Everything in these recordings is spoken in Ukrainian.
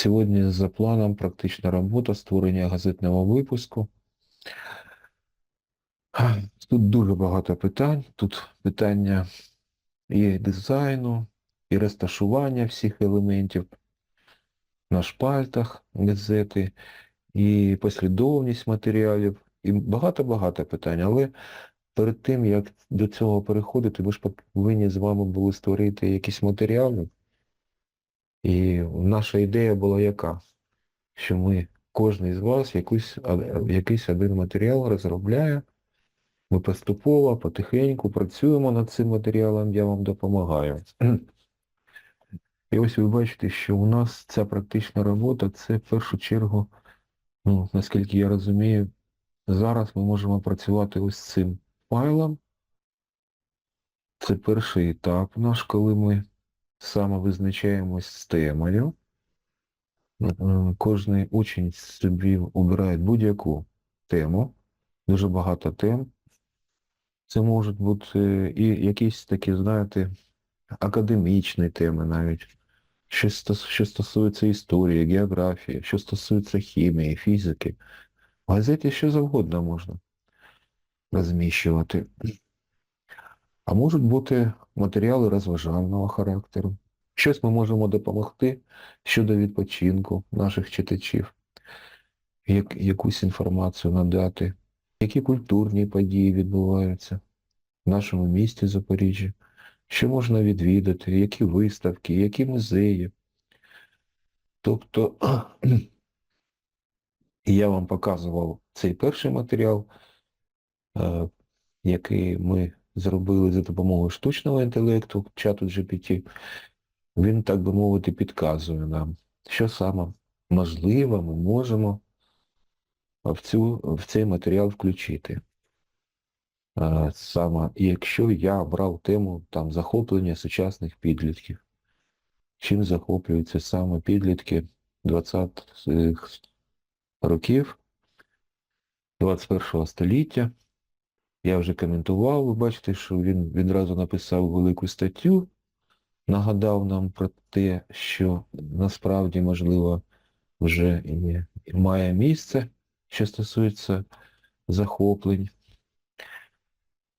Сьогодні за планом практична робота, створення газетного випуску. Тут дуже багато питань. Тут питання і дизайну, і розташування всіх елементів на шпальтах газети, і послідовність матеріалів, і багато-багато питань. Але перед тим, як до цього переходити, ми ж повинні з вами були створити якісь матеріали. І наша ідея була яка? Що ми, кожен з вас, якусь, якийсь один матеріал розробляє, ми поступово, потихеньку працюємо над цим матеріалом, я вам допомагаю. І ось ви бачите, що у нас ця практична робота, це в першу чергу, ну, наскільки я розумію, зараз ми можемо працювати ось цим файлом. Це перший етап наш, коли ми саме визначаємось з темою. Кожний учень собі обирає будь-яку тему, дуже багато тем. Це можуть бути і якісь такі, знаєте, академічні теми навіть, що стосується історії, географії, що стосується хімії, фізики. В газеті що завгодно можна розміщувати. А можуть бути матеріали розважального характеру. Щось ми можемо допомогти щодо відпочинку наших читачів, як, якусь інформацію надати, які культурні події відбуваються в нашому місті Запоріжжя, що можна відвідати, які виставки, які музеї. Тобто я вам показував цей перший матеріал, е, який ми зробили за допомогою штучного інтелекту, чату GPT. Він, так би мовити, підказує нам, що саме можливо ми можемо в, цю, в цей матеріал включити. Саме, якщо я брав тему там, захоплення сучасних підлітків, чим захоплюються саме підлітки 20-х років 21 століття. Я вже коментував, ви бачите, що він відразу написав велику статтю, нагадав нам про те, що насправді, можливо, вже і має місце, що стосується захоплень.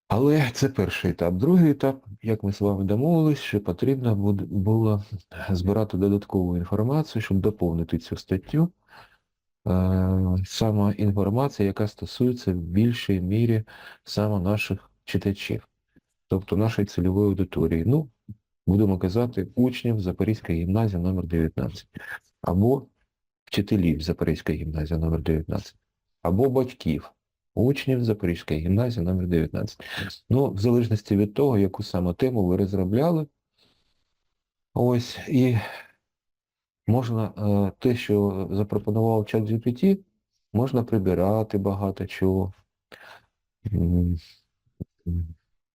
Але це перший етап. Другий етап, як ми з вами домовились, що потрібно було збирати додаткову інформацію, щоб доповнити цю статтю. Е, Саме інформація, яка стосується в більшій мірі саме наших читачів, тобто нашої цільової аудиторії. Ну, будемо казати, учнів Запорізької гімназії номер 19 або вчителів Запорізької гімназії номер 19 або батьків учнів Запорізької гімназії номер 19 Ну, в залежності від того, яку саме тему ви розробляли. Ось, і можна е, те, що запропонував чат GPT, можна прибирати багато чого.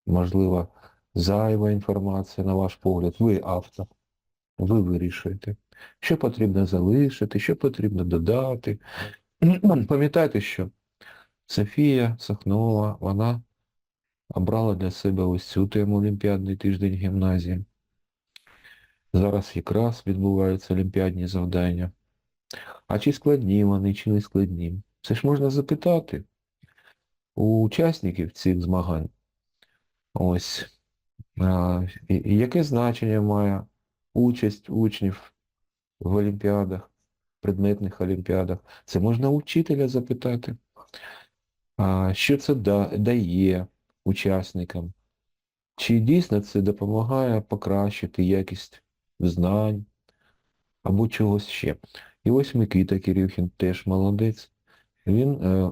Можливо, зайва інформація, на ваш погляд. Ви автор. Ви вирішуєте, що потрібно залишити, що потрібно додати. Пам'ятайте, що Софія Сахнова, вона обрала для себе ось цю тему Олімпіадний тиждень гімназії. Зараз якраз відбуваються олімпіадні завдання. А чи складні вони, чи не складні? Це ж можна запитати у учасників цих змагань. Ось. Яке значення має участь учнів в олімпіадах, предметних олімпіадах? Це можна у вчителя запитати. Що це да- дає учасникам? Чи дійсно це допомагає покращити якість знань або чогось ще? І ось Микита Кирюхін теж молодець. Він е,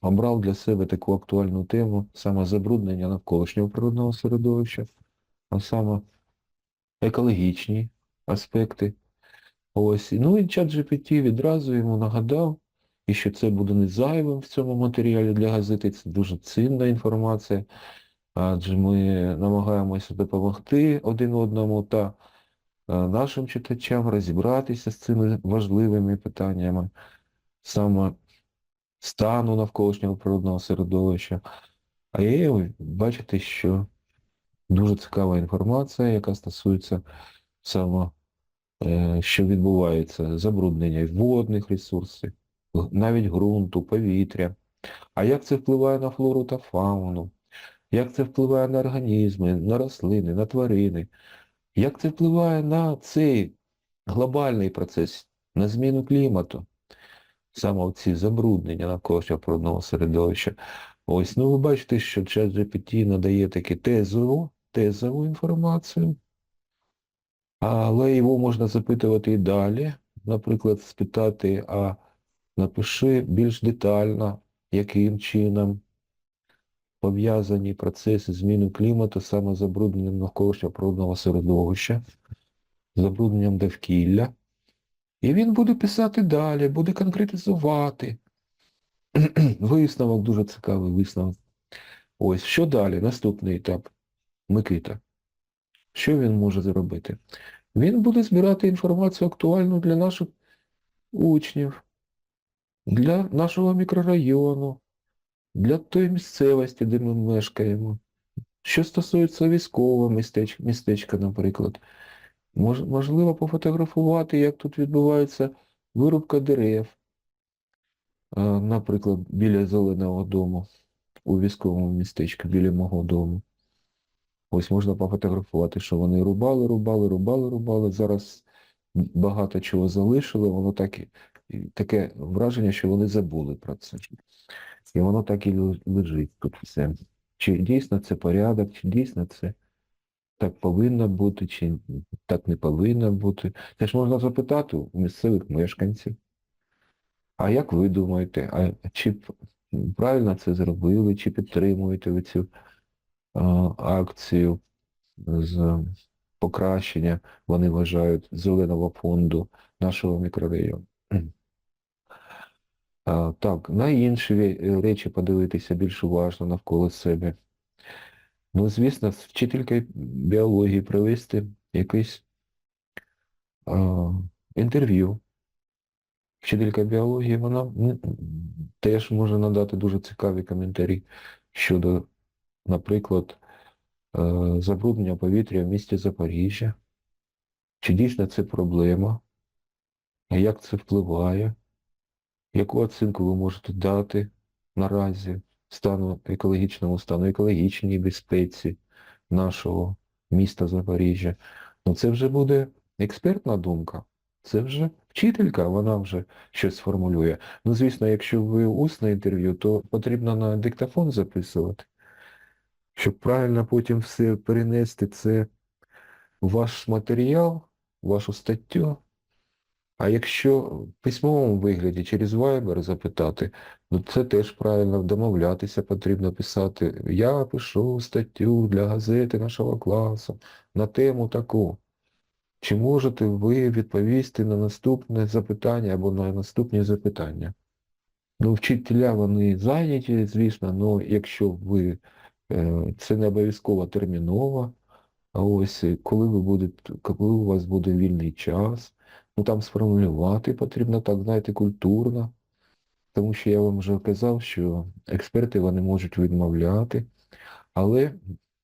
обрав для себе таку актуальну тему саме забруднення навколишнього природного середовища, а саме екологічні аспекти. Ось. Ну і чат GPT відразу йому нагадав, і що це буде не зайвим в цьому матеріалі для газети, це дуже цінна інформація, адже ми намагаємося допомогти один одному та нашим читачам розібратися з цими важливими питаннями, саме стану навколишнього природного середовища. А є, бачите, що дуже цікава інформація, яка стосується саме е, що відбувається забруднення водних ресурсів, навіть ґрунту, повітря. А як це впливає на флору та фауну? Як це впливає на організми, на рослини, на тварини? Як це впливає на цей глобальний процес, на зміну клімату? Саме ці забруднення навколишнього природного середовища. Ось, ну ви бачите, що ChatGPT надає таку тезову, тезову інформацію, але його можна запитувати і далі. Наприклад, спитати, а напиши більш детально, яким чином пов'язані процеси зміни клімату саме забрудненням навколишнього природного середовища, забрудненням довкілля. І він буде писати далі, буде конкретизувати. Висновок дуже цікавий висновок. Ось, що далі? Наступний етап. Микита. Що він може зробити? Він буде збирати інформацію актуальну для наших учнів, для нашого мікрорайону, для тої місцевості, де ми мешкаємо. Що стосується військового містечка, містечка наприклад, мож, можливо пофотографувати, як тут відбувається вирубка дерев, наприклад, біля Зеленого дому, у військовому містечку, біля мого дому. Ось можна пофотографувати, що вони рубали, рубали, рубали, рубали. Зараз багато чого залишили, воно так таке враження, що вони забули про це. І воно так і лежить тут все. Чи дійсно це порядок, чи дійсно це так повинно бути, чи так не повинно бути. Це ж можна запитати у місцевих мешканців. А як ви думаєте, а чи правильно це зробили, чи підтримуєте ви цю а, акцію з покращення, вони вважають, зеленого фонду нашого мікрорайону? Так, на інші речі подивитися більш уважно навколо себе. Ну, звісно, з вчителькою біології провести якесь а, інтерв'ю. Вчителька біології, вона теж може надати дуже цікаві коментарі щодо, наприклад, е, забруднення повітря в місті Запоріжжя. Чи дійсно це проблема? Як це впливає? Яку оцінку ви можете дати наразі стану екологічному стану, екологічній безпеці нашого міста Запоріжжя? Ну це вже буде експертна думка. Це вже вчителька, вона вже щось формулює. Ну, звісно, якщо ви усне інтерв'ю, то потрібно на диктофон записувати, щоб правильно потім все перенести це в ваш матеріал, в вашу статтю. А якщо в письмовому вигляді через Viber запитати, ну це теж правильно, домовлятися потрібно писати. Я пишу статтю для газети нашого класу на тему таку. Чи можете ви відповісти на наступне запитання або на наступні запитання? Ну, вчителя вони зайняті, звісно, але якщо ви, е, це не обов'язково терміново, а ось коли ви будете, коли у вас буде вільний час, ну там сформулювати потрібно так, знаєте, культурно, тому що я вам вже казав, що експерти вони можуть відмовляти, але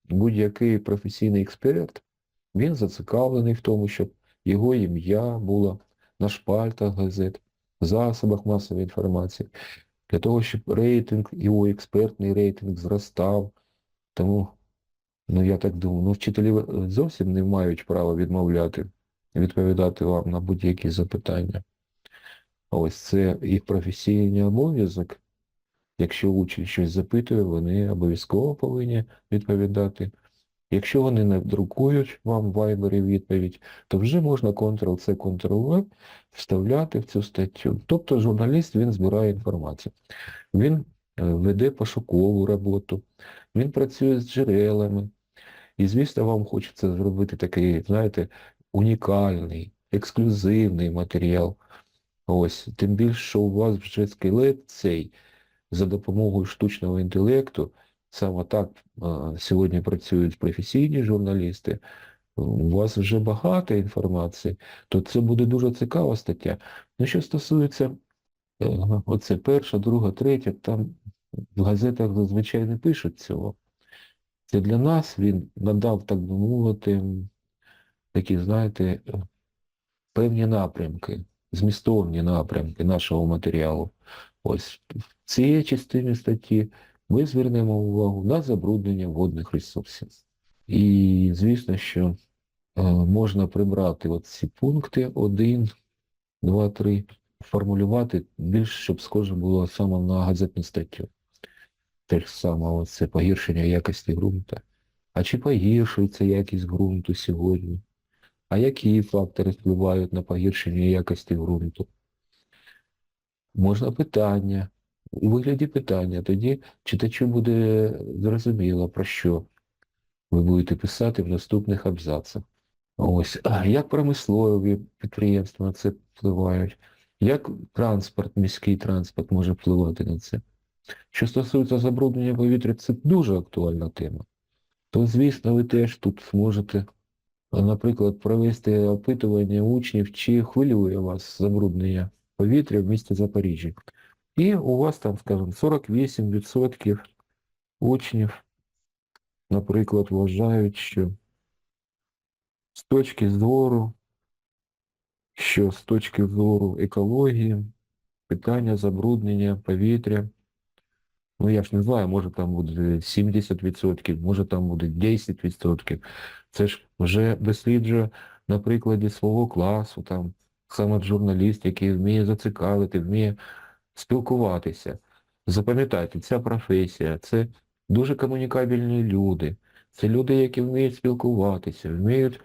будь-який професійний експерт, він зацікавлений в тому, щоб його ім'я було на шпальтах газет, в засобах масової інформації, для того, щоб рейтинг, його експертний рейтинг зростав. Тому, ну я так думаю, ну вчителі е, зовсім не мають права відмовляти, відповідати вам на будь-які запитання. Ось це їх професійний обов'язок. Якщо учень щось запитує, вони обов'язково повинні відповідати. Якщо вони не друкують вам в Viber відповідь, то вже можна Ctrl-C, Ctrl-V вставляти в цю статтю. Тобто журналіст він збирає інформацію. Він е, веде пошукову роботу, він працює з джерелами. І, звісно, вам хочеться зробити такий, знаєте, унікальний, ексклюзивний матеріал. Ось, тим більше, що у вас вже скелет цей за допомогою штучного інтелекту, саме так а, сьогодні працюють професійні журналісти, у вас вже багато інформації, то це буде дуже цікава стаття. Ну, що стосується е, оце перша, друга, третя, там в газетах зазвичай не пишуть цього. Це для нас він надав, так би мовити, такі, знаєте, певні напрямки, змістовні напрямки нашого матеріалу. Ось в цій частині статті ми звернемо увагу на забруднення водних ресурсів. І звісно, що е, можна прибрати от ці пункти 1, 2, 3, формулювати більш, щоб схоже було саме на газетну статтю. Те ж саме ось це погіршення якості ґрунту. А чи погіршується якість ґрунту сьогодні? А які фактори впливають на погіршення якості ґрунту? Можна питання, у вигляді питання, тоді читачу буде зрозуміло, про що ви будете писати в наступних абзацах. Ось, як промислові підприємства на це впливають? Як транспорт, міський транспорт може впливати на це? Що стосується забруднення повітря, це дуже актуальна тема. То, звісно, ви теж тут зможете, наприклад, провести опитування учнів, чи хвилює вас забруднення повітря в місті Запоріжжя. І у вас там, скажімо, 48% учнів, наприклад, вважають, що з точки зору, що з точки зору екології, питання забруднення повітря, ну я ж не знаю, може там буде 70%, може там буде 10%. Це ж вже досліджує на прикладі свого класу, там саме журналіст, який вміє зацікавити, вміє спілкуватися. Запам'ятайте, ця професія, це дуже комунікабельні люди. Це люди, які вміють спілкуватися, вміють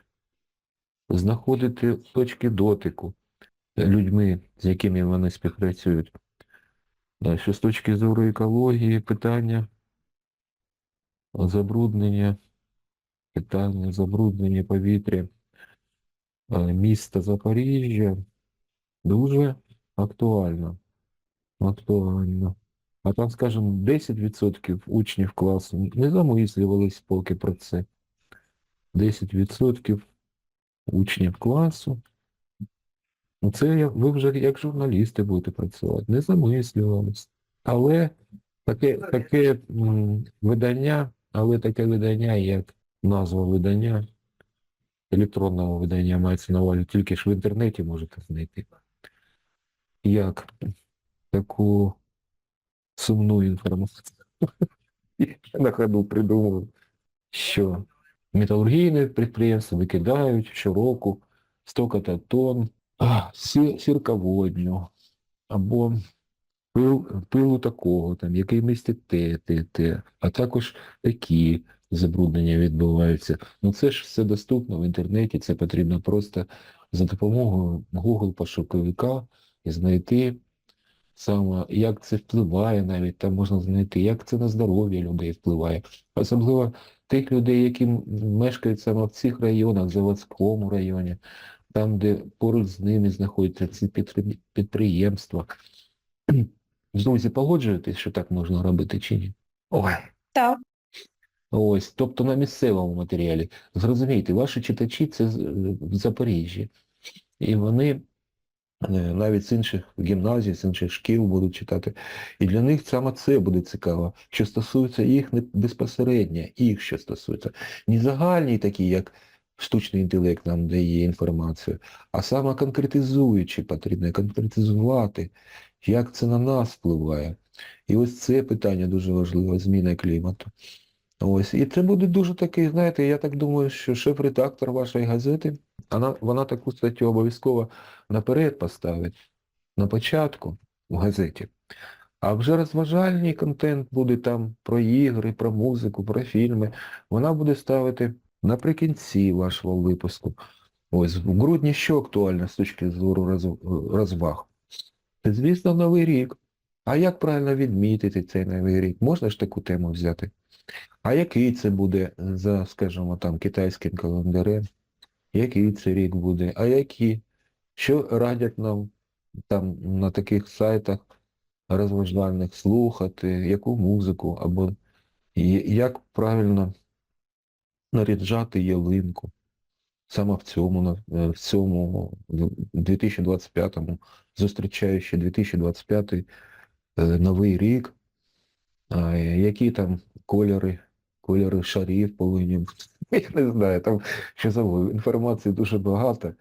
знаходити точки дотику людьми, з якими вони співпрацюють. Да, Що з точки зору екології, питання забруднення, питання забруднення повітря е, міста Запоріжжя дуже актуально. Актуально. А там, скажімо, 10% учнів класу не замислювались поки про це. 10% учнів класу. Ну, це ви вже як журналісти будете працювати, не замислювались. Але таке, таке видання, але таке видання, як назва видання, електронного видання мається на увазі, тільки ж в інтернеті можете знайти. Як таку сумну інформацію. На ходу придумав, що металургійне підприємства викидають щороку стільки-то тонн сірководню або пил, пилу такого, там, який містить те, те, те, а також такі забруднення відбуваються. Ну це ж все доступно в інтернеті, це потрібно просто за допомогою Google пошуковика і знайти саме, як це впливає навіть, там можна знайти, як це на здоров'я людей впливає. Особливо тих людей, які мешкають саме в цих районах, в Заводському районі, там, де поруч з ними знаходяться ці підприємства. Друзі, погоджуєтесь, що так можна робити чи ні? Ой. Так. Ось, тобто на місцевому матеріалі. Зрозумійте, ваші читачі це в Запоріжжі. І вони е, навіть з інших гімназій, з інших шкіл будуть читати. І для них саме це буде цікаво, що стосується їх не безпосередньо, їх що стосується. Не загальні такі, як штучний інтелект нам дає інформацію, а саме конкретизуючи потрібно конкретизувати, як це на нас впливає. І ось це питання дуже важливе, зміна клімату. Ось. І це буде дуже такий, знаєте, я так думаю, що шеф-редактор вашої газети, вона, вона таку статтю обов'язково наперед поставить, на початку в газеті. А вже розважальний контент буде там про ігри, про музику, про фільми. Вона буде ставити наприкінці вашого випуску. Ось в грудні що актуально з точки зору роз- розваг? Це, звісно, Новий рік. А як правильно відмітити цей Новий рік? Можна ж таку тему взяти? А який це буде за, скажімо, там, китайським календарем? Який це рік буде? А які? Що радять нам там на таких сайтах розважальних слухати, яку музику, або як правильно наряджати ялинку? Саме в цьому, е, в цьому 2025-му, зустрічаючи 2025 е, новий рік, які там кольори, кольори шарів повинні бути. Я не знаю, там що завгодно. Інформації дуже багато.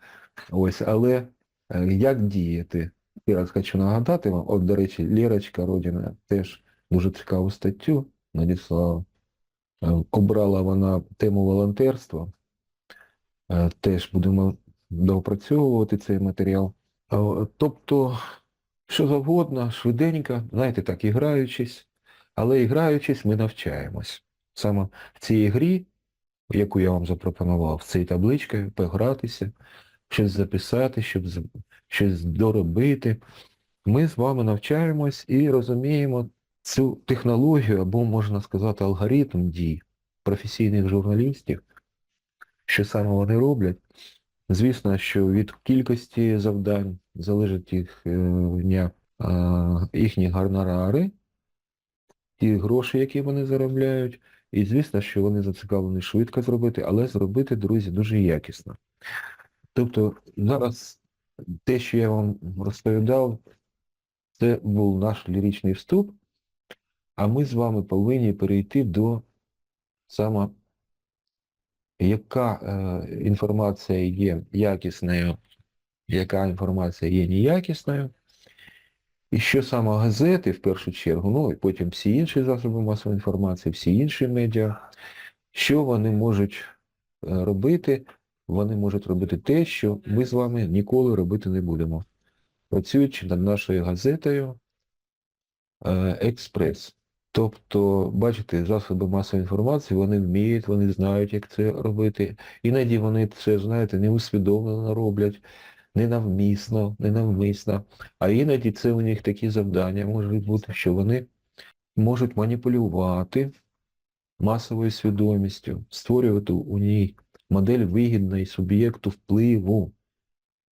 Ось, але е, як діяти? Я раз хочу нагадати вам, от, до речі, Лірочка Родіна теж дуже цікаву статтю надіслала. Е, Обрала вона тему волонтерства. Е, Теж будемо доопрацьовувати цей матеріал. Е, Тобто, що завгодно, швиденько, знаєте, так, і граючись, але і граючись, ми навчаємось. Саме в цій грі, яку я вам запропонував, з цією табличкою, погратися, щось записати, щоб щось доробити. Ми з вами навчаємось і розуміємо цю технологію, або, можна сказати, алгоритм дій професійних журналістів, що саме вони роблять. Звісно, що від кількості завдань залежить їх, е, їхні гонорари, ті гроші, які вони заробляють. І звісно, що вони зацікавлені швидко зробити, але зробити, друзі, дуже якісно. Тобто зараз те, що я вам розповідав, це був наш ліричний вступ, а ми з вами повинні перейти до саме, яка е, інформація є якісною, яка інформація є неякісною, і що саме газети в першу чергу, ну і потім всі інші засоби масової інформації, всі інші медіа, що вони можуть е, робити, вони можуть робити те, що ми з вами ніколи робити не будемо. Працюючи над нашою газетою е, Експрес. Тобто, бачите, засоби масової інформації, вони вміють, вони знають, як це робити. Іноді вони це, знаєте, неусвідомлено роблять, ненавмісно, ненавмисно. А іноді це у них такі завдання можуть бути, що вони можуть маніпулювати масовою свідомістю, створювати у ній модель вигідної суб'єкту впливу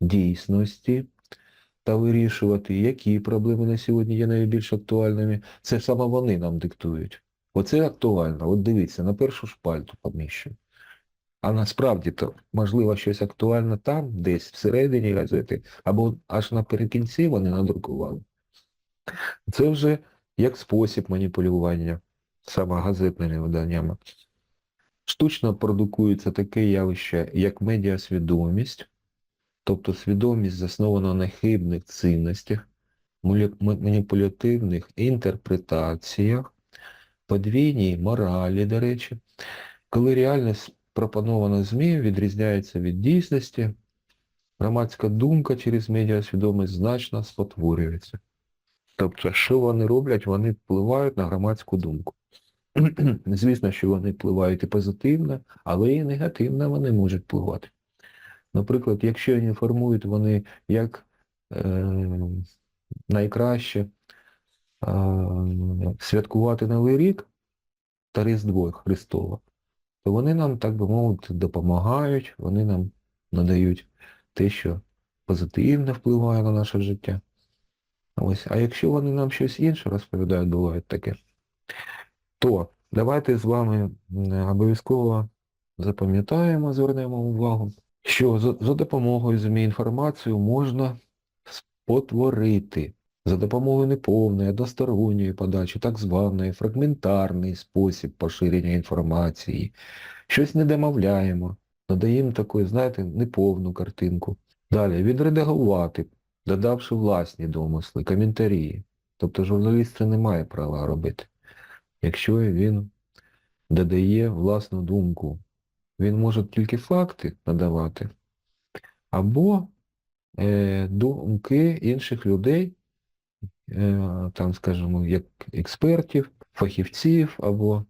дійсності та вирішувати, які проблеми на сьогодні є найбільш актуальними. Це саме вони нам диктують. Оце актуально. От дивіться, на першу шпальту поміщу. А насправді то, можливо, щось актуальне там, десь всередині газети, або аж наприкінці вони надрукували. Це вже як спосіб маніпулювання саме газетними виданнями. Штучно продукується таке явище, як медіасвідомість, тобто свідомість заснована на хибних цінностях, маніпулятивних інтерпретаціях, подвійній моралі, до речі, коли реальність пропонована ЗМІ відрізняється від дійсності, громадська думка через медіасвідомість значно спотворюється. Тобто, що вони роблять, вони впливають на громадську думку. Звісно, що вони впливають і позитивно, але і негативно вони можуть впливати. Наприклад, якщо інформують вони як е, найкраще е, святкувати Новий рік та Різдво Христове, то вони нам, так би мовити, допомагають, вони нам надають те, що позитивно впливає на наше життя. Ось. А якщо вони нам щось інше розповідають, буває таке, то давайте з вами обов'язково запам'ятаємо, звернемо увагу, що за, за допомогою ЗМІ інформацію можна спотворити за допомогою неповної, односторонньої подачі, так званої фрагментарний спосіб поширення інформації. Щось не домовляємо, надаємо таку, знаєте, неповну картинку. Далі відредагувати, додавши власні домисли, коментарі. Тобто журналіст це не має права робити. Якщо він додає власну думку, він може тільки факти надавати, або е, думки інших людей, е, там, скажімо, як експертів, фахівців або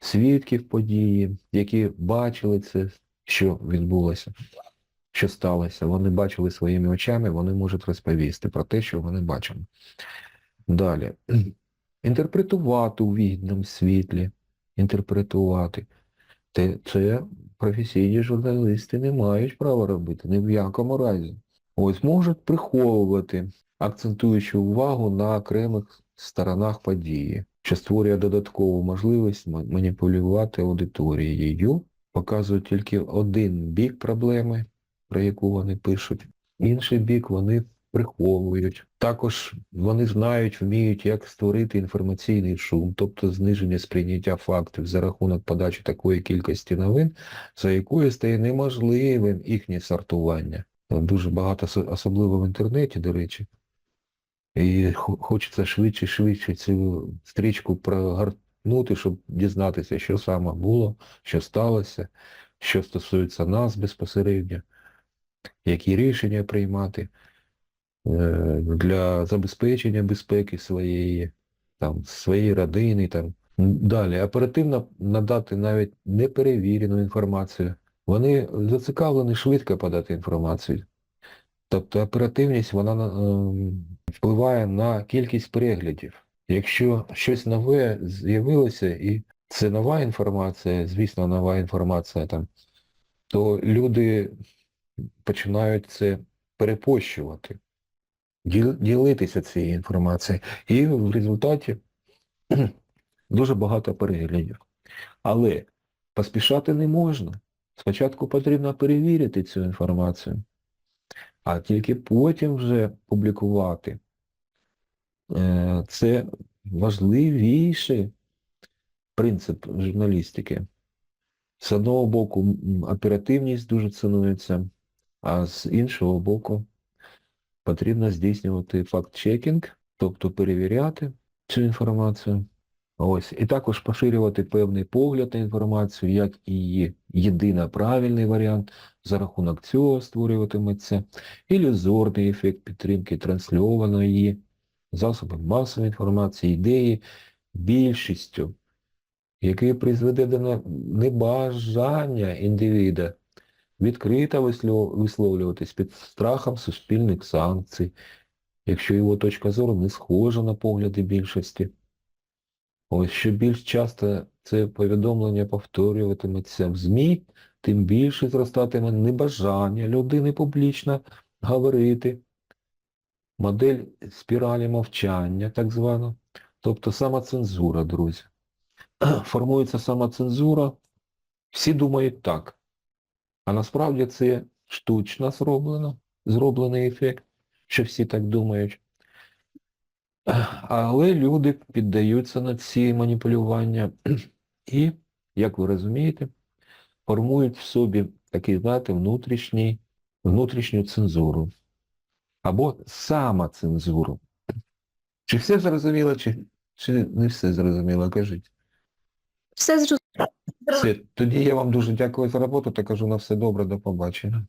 свідків події, які бачили це, що відбулося, що сталося. Вони бачили своїми очами, вони можуть розповісти про те, що вони бачили. Далі. Інтерпретувати у вигідному світлі, інтерпретувати. Те- Це професійні журналісти не мають права робити, ні в якому разі. Ось можуть приховувати, акцентуючи увагу на окремих сторонах події, що створює додаткову можливість ма- маніпулювати аудиторією, показують тільки один бік проблеми, про яку вони пишуть, інший бік вони приховують. Також вони знають, вміють, як створити інформаційний шум, тобто зниження сприйняття фактів за рахунок подачі такої кількості новин, за якою стає неможливим їхнє сортування. дуже багато, особливо в інтернеті, до речі. І хочеться швидше, швидше цю стрічку прогорнути, щоб дізнатися, що саме було, що сталося, що стосується нас безпосередньо, які рішення приймати для забезпечення безпеки своєї, там, своєї родини. Там. Далі, оперативно надати навіть неперевірену інформацію. Вони зацікавлені швидко подати інформацію. Тобто оперативність вона е, впливає на кількість переглядів. Якщо щось нове з'явилося і це нова інформація, звісно, нова інформація там, то люди починають це перепощувати, ділитися цією інформацією. І в результаті дуже багато переглядів. Але поспішати не можна. Спочатку потрібно перевірити цю інформацію, а тільки потім вже публікувати. Е, Це важливіший принцип журналістики. З одного боку, оперативність дуже цінується, а з іншого боку, потрібно здійснювати факт-чекінг, тобто перевіряти цю інформацію. Ось. І також поширювати певний погляд на інформацію, як її єдино правильний варіант, за рахунок цього створюватиметься ілюзорний ефект підтримки трансльованої засобами масової інформації, ідеї більшістю, який призведе до небажання індивіда відкрито висловлюватись під страхом суспільних санкцій, якщо його точка зору не схожа на погляди більшості. Ось що більш часто це повідомлення повторюватиметься в ЗМІ, тим більше зростатиме небажання людини публічно говорити. Модель спіралі мовчання, так звана. Тобто самоцензура, друзі. Формується самоцензура, всі думають так. А насправді це штучно зроблено, зроблений ефект, що всі так думають. Але люди піддаються на ці маніпулювання і, як ви розумієте, формують в собі такий, знаєте, внутрішній, внутрішню цензуру. Або самоцензуру. Чи все зрозуміло, чи, чи не все зрозуміло, кажіть. Все зрозуміло. Все, тоді я вам дуже дякую за роботу та кажу на все добре, до побачення.